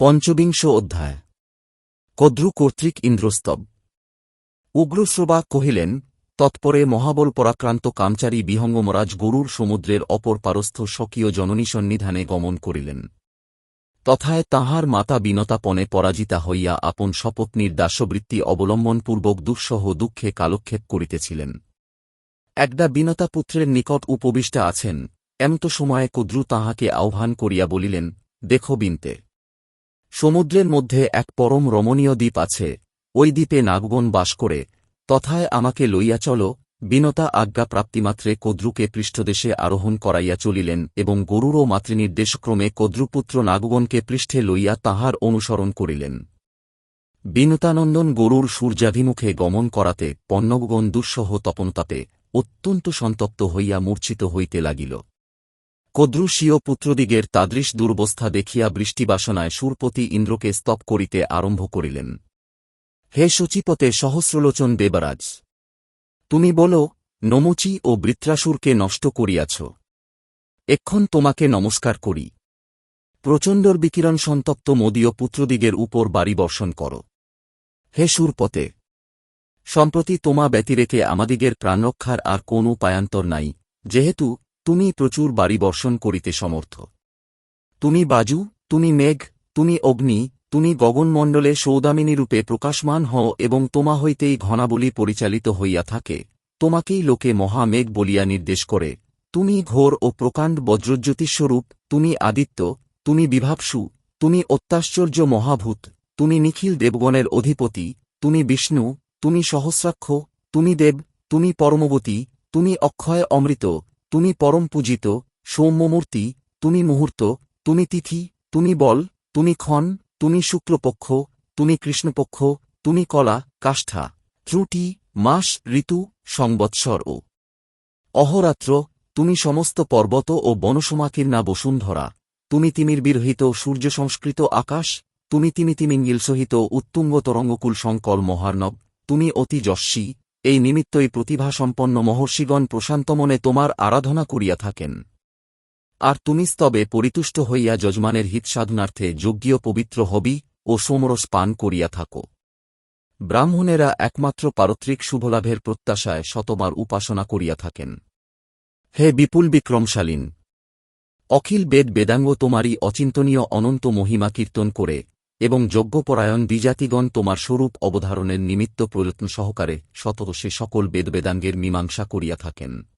পঞ্চবিংশ অধ্যায়। কদ্রু কর্তৃক ইন্দ্রস্তব। উগ্রশ্রবা কহিলেন, তৎপরে মহাবল পরাক্রান্ত কামচারী বিহঙ্গমরাজ গরুর সমুদ্রের অপর পারস্থ স্বকীয় জননী সন্নিধানে গমন করিলেন। তথায় তাহার মাতা বিনতাপনে পরাজিতা হইয়া আপন শপথনির দাসবৃত্তি অবলম্বনপূর্বক দুঃসহ দুঃখে কালক্ষেপ করিতেছিলেন। একদা বিনতা পুত্রের নিকট উপবিষ্টা আছেন, এমত সময়ে কুদ্রু তাহাকে আহ্বান করিয়া বলিলেন, দেখো বিনতে সমুদ্রের মধ্যে এক পরম রমণীয় দ্বীপ আছে। ওই দ্বীপে নাগগণ বাস করে। তথায় আমাকে লইয়া চল, বিনতা আজ্ঞা প্রাপ্তিমাত্রে কদ্রুকে পৃষ্ঠদেশে আরোহণ করাইয়া চলিলেন এবং গরুর ও মাতৃনির্দেশক্রমে কদ্রুপুত্র নাগগণকে পৃষ্ঠে লইয়া তাহার অনুসরণ করিলেন। বিনতানন্দন গরুর সূর্যাভিমুখে গমন করাতে পণ্যগণ দুঃসহ তপনতাপে অত্যন্ত সন্তপ্ত হইয়া মূর্ছিত হইতে লাগিল। কদ্রুষীয় পুত্রদিগের তাদৃশ দুর্বস্থা দেখিয়া বৃষ্টিবাসনায় সুরপতি ইন্দ্রকে স্তব করিতে আরম্ভ করিলেন। হে সচিপতে সহস্রলোচন দেবরাজ! তুমি বল, নমুচি ও বৃত্রাসুরকে নষ্ট করিয়াছ। এক্ষণ তোমাকে নমস্কার করি। প্রচণ্ডর বিকিরণ সন্তপ্ত মদীয় পুত্রদিগের উপর বাড়ি বর্ষণ কর। হে সুরপতে! সম্প্রতি তোমা ব্যতিরেকে আমাদিগের প্রাণরক্ষার আর কোন উপায়ান্তর নাই, যেহেতু তুমি প্রচুর বাড়ি বর্ষণ করিতে সমর্থ। তুমি বাজু, তুমি মেঘ, তুমি অগ্নি, তুমি গগনমণ্ডলে সৌদামিনীরূপে প্রকাশমান হও এবং তোমা হইতেই ঘনাবলী পরিচালিত হইয়া থাকে। তোমাকেই লোকে মহামেঘ বলিয়া নির্দেশ করে। তুমি ঘোর ও প্রকাণ্ড বজ্রজ্যোতিস্বরূপ তুমি আদিত্য, তুমি বিভাবসু, তুমি অত্যাশ্চর্য মহাভূত, তুমি নিখিল দেবগণের অধিপতি, তুমি বিষ্ণু, তুমি সহস্রাক্ষ, তুমি দেব, তুমি পরমবতী, তুমি অক্ষয় অমৃত তুমি পরম পূজিত, সৌম্যমূর্তি, তুমি মুহূর্ত, তুমি তিথি, তুমি বল, তুমি ক্ষণ, তুমি শুক্লপক্ষ, তুমি কৃষ্ণপক্ষ, তুমি কলা, কাষ্ঠা, ত্রুটি, মাস, ঋতু, সংবৎসর ও অহরাত্র, তুমি সমস্ত পর্বত ও বনসমাকীর্ণা বসুন্ধরা, তুমি তিমির বিরহিত সূর্য সংস্কৃত আকাশ, তুমি তিমি তিমিঙ্গিল সহিত উত্তুঙ্গ তরঙ্গকুল সংকল মহার্ণব, তুমি অতি যস্বী এই নিমিত্তই প্রতিভাসম্পন্ন মহর্ষিগণ প্রশান্তমনে তোমার আরাধনা করিয়া থাকেন। আর তুমি স্তবে পরিতুষ্ট হইয়া যজমানের হিতসাধনার্থে যজ্ঞীয় পবিত্র হবি ও সোমরস পান করিয়া থাকো। ব্রাহ্মণেরা একমাত্র পারত্রিক শুভলাভের প্রত্যাশায় শতবার উপাসনা করিয়া থাকেন। হে বিপুল বিক্রমশালীন! অখিল বেদ বেদাঙ্গ তোমারই অচিন্তনীয় অনন্ত মহিমা কীর্তন করে এবং যজ্ঞপরায়ণ বিজাতিগণ তোমার স্বরূপ অবধারণের নিমিত্ত প্রযত্ন সহকারে শতত সে সকল বেদবেদাঙ্গের মীমাংসা করিয়া থাকেন।